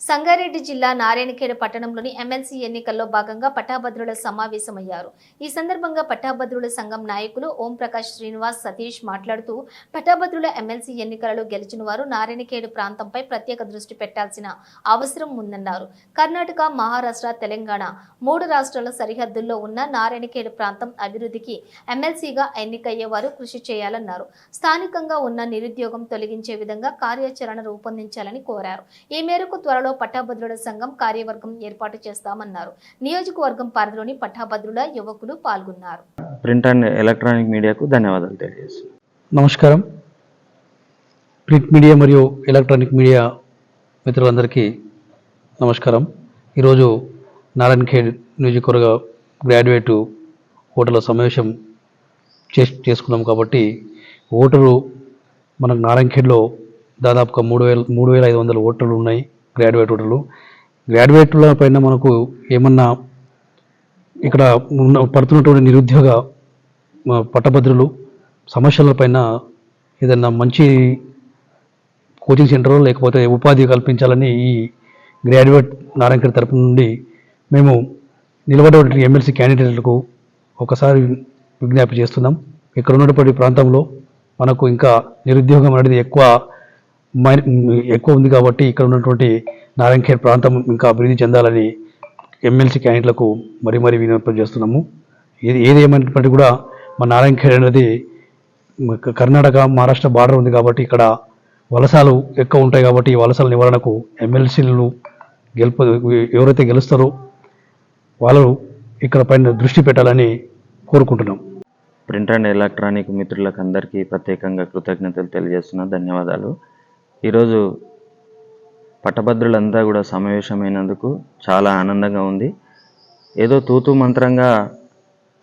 సంగారెడ్డి జిల్లా నారాయణఖేడ్ పట్టణంలోని ఎమ్మెల్సీ ఎన్నికల్లో భాగంగా పట్టాభద్రుల సమావేశమయ్యారు. ఈ సందర్భంగా పట్టాభద్రుల సంఘం నాయకులు ఓం ప్రకాష్ శ్రీనివాస్ సతీష్ మాట్లాడుతూ పట్టాభద్రుల ఎమ్మెల్సీ ఎన్నికలలో గెలిచిన వారు నారాయణఖేడ్ ప్రాంతంపై ప్రత్యేక దృష్టి పెట్టాల్సిన అవసరం ఉందన్నారు. కర్ణాటక మహారాష్ట్ర తెలంగాణ మూడు రాష్ట్రాల సరిహద్దుల్లో ఉన్న నారాయణఖేడ్ ప్రాంతం అభివృద్ధికి ఎమ్మెల్సీగా ఎన్నికయ్యే వారు కృషి చేయాలన్నారు. స్థానికంగా ఉన్న నిరుద్యోగం తొలగించే విధంగా కార్యాచరణ రూపొందించాలని కోరారు. ఈ మేరకు త్వరలో పట్టాభద్రుల సంఘం కార్యవర్గం ఏర్పాటు చేస్తామన్నారు. నియోజకవర్గం పరిధిలోని పట్టాభద్రుల యువకులు పాల్గొన్నారు. ప్రింట్ అండ్ ఎలక్ట్రానిక్ మీడియాకు ధన్యవాదాలు తెలియజేస్తున్నాను. నమస్కారం. ప్రింట్ మీడియా మరియు ఎలక్ట్రానిక్ మీడియా మిత్రులందరికీ నమస్కారం. ఈరోజు నారాయణ ఖేడ్ నియోజకవర్గ గ్రాడ్యుయేటు ఓటర్ల సమావేశం చేస్ చేసుకున్నాం కాబట్టి ఓటరు మనకు నారాయణ ఖేడ్లో దాదాపుగా మూడు వేల మూడు వేల ఐదు వందల ఓటర్లు ఉన్నాయి. గ్రాడ్యుయేట్ ఓటర్లు గ్రాడ్యుయేట్ల పైన మనకు ఏమన్నా ఇక్కడ ఉన్న పడుతున్నటువంటి నిరుద్యోగ పట్టభద్రులు సమస్యలపైన ఏదన్నా మంచి కోచింగ్ సెంటర్ లేకపోతే ఉపాధి కల్పించాలని ఈ గ్రాడ్యుయేట్ నారాయణకర్ తరపు నుండి మేము నిలబడేటువంటి ఎమ్మెల్సీ క్యాండిడేట్లకు ఒకసారి విజ్ఞప్తి చేస్తున్నాం. ఇక్కడ ఉన్నటువంటి ప్రాంతంలో మనకు ఇంకా నిరుద్యోగం అనేది ఎక్కువ ఎక్కువ ఉంది కాబట్టి ఇక్కడ ఉన్నటువంటి నారాయణఖేడ్ ప్రాంతం ఇంకా అభివృద్ధి చెందాలని ఎమ్మెల్సీ క్యాండిడేట్లకు మరీ మరీ విజ్ఞప్తి చేస్తున్నాము. ఏది ఏది ఏమైనప్పటికీ కూడా మా నారాయణఖేడ్ అనేది కర్ణాటక మహారాష్ట్ర బార్డర్ ఉంది కాబట్టి ఇక్కడ వలసలు ఎక్కువ ఉంటాయి కాబట్టి ఈ వలసల నివారణకు ఎమ్మెల్సీలు గెలుపు ఎవరైతే గెలుస్తారో వాళ్ళు ఇక్కడ పైన దృష్టి పెట్టాలని కోరుకుంటున్నాం. ప్రింట్ అండ్ ఎలక్ట్రానిక్ మిత్రులకు అందరికీ ప్రత్యేకంగా కృతజ్ఞతలు తెలియజేస్తున్నా. ధన్యవాదాలు. ఈరోజు పట్టభద్రులంతా కూడా సమావేశమైనందుకు చాలా ఆనందంగా ఉంది. ఏదో తూతు మంత్రంగా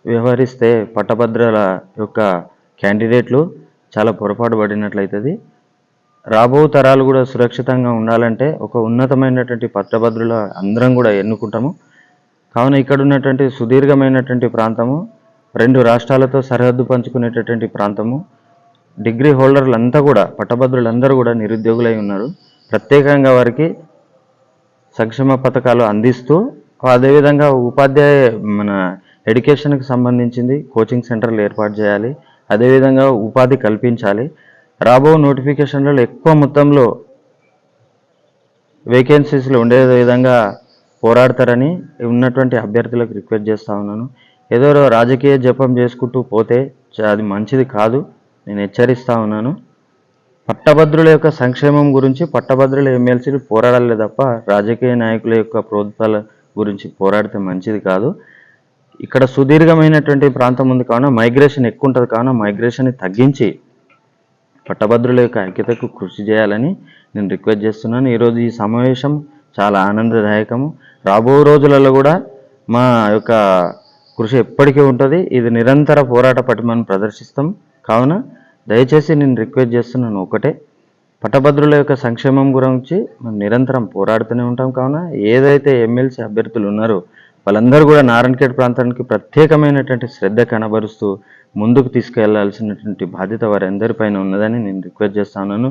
వ్యవహరిస్తే పట్టభద్రుల యొక్క క్యాండిడేట్లు చాలా పొరపాటు పడినట్లయితుంది. రాబో తరాలు కూడా సురక్షితంగా ఉండాలంటే ఒక ఉన్నతమైనటువంటి పట్టభద్రుల అందరం కూడా ఎన్నుకుంటాము. కావున ఇక్కడ ఉన్నటువంటి సుదీర్ఘమైనటువంటి ప్రాంతము రెండు రాష్ట్రాలతో సరిహద్దు పంచుకునేటటువంటి ప్రాంతము డిగ్రీ హోల్డర్లంతా కూడా పట్టభద్రులందరూ కూడా నిరుద్యోగులై ఉన్నారు. ప్రత్యేకంగా వారికి సంక్షేమ పథకాలు అందిస్తూ అదేవిధంగా ఉపాధ్యాయ మన ఎడ్యుకేషన్కి సంబంధించింది కోచింగ్ సెంటర్లు ఏర్పాటు చేయాలి. అదేవిధంగా ఉపాధి కల్పించాలి. రాబో నోటిఫికేషన్లలో ఎక్కువ మొత్తంలో వేకెన్సీస్లో ఉండే విధంగా పోరాడతారని ఉన్నటువంటి అభ్యర్థులకు రిక్వెస్ట్ చేస్తూ ఉన్నాను. ఏదో రాజకీయ జపం చేసుకుంటూ పోతే చ- అది మంచిది కాదు. నేను హెచ్చరిస్తా ఉన్నాను. పట్టభద్రుల యొక్క సంక్షేమం గురించి పట్టభద్రుల ఎమ్మెల్సీలు పోరాడాలి తప్ప రాజకీయ నాయకుల యొక్క ప్రభుత్వాల గురించి పోరాడితే మంచిది కాదు. ఇక్కడ సుదీర్ఘమైనటువంటి ప్రాంతం ఉంది కావున మైగ్రేషన్ ఎక్కువ ఉంటుంది కావున మైగ్రేషన్ని తగ్గించి పట్టభద్రుల యొక్క ఐక్యతకు కృషి చేయాలని నేను రిక్వెస్ట్ చేస్తున్నాను. ఈరోజు ఈ సమావేశం చాలా ఆనందదాయకము. రాబో రోజులలో కూడా మా యొక్క కృషి ఎప్పటికీ ఉంటుంది. ఇది నిరంతర పోరాట పటిమను ప్రదర్శిస్తాం. కావున దయచేసి నేను రిక్వెస్ట్ చేస్తున్నాను ఒకటే. పట్టభద్రుల యొక్క సంక్షేమం గురించి మనం నిరంతరం పోరాడుతూనే ఉంటాం. కావున ఏదైతే ఎమ్మెల్సీ అభ్యర్థులు ఉన్నారో వాళ్ళందరూ కూడా నారాయణఖేడ్ ప్రాంతానికి ప్రత్యేకమైనటువంటి శ్రద్ధ కనబరుస్తూ ముందుకు తీసుకెళ్ళాల్సినటువంటి బాధ్యత వారందరిపైన ఉన్నదని నేను రిక్వెస్ట్ చేస్తున్నాను.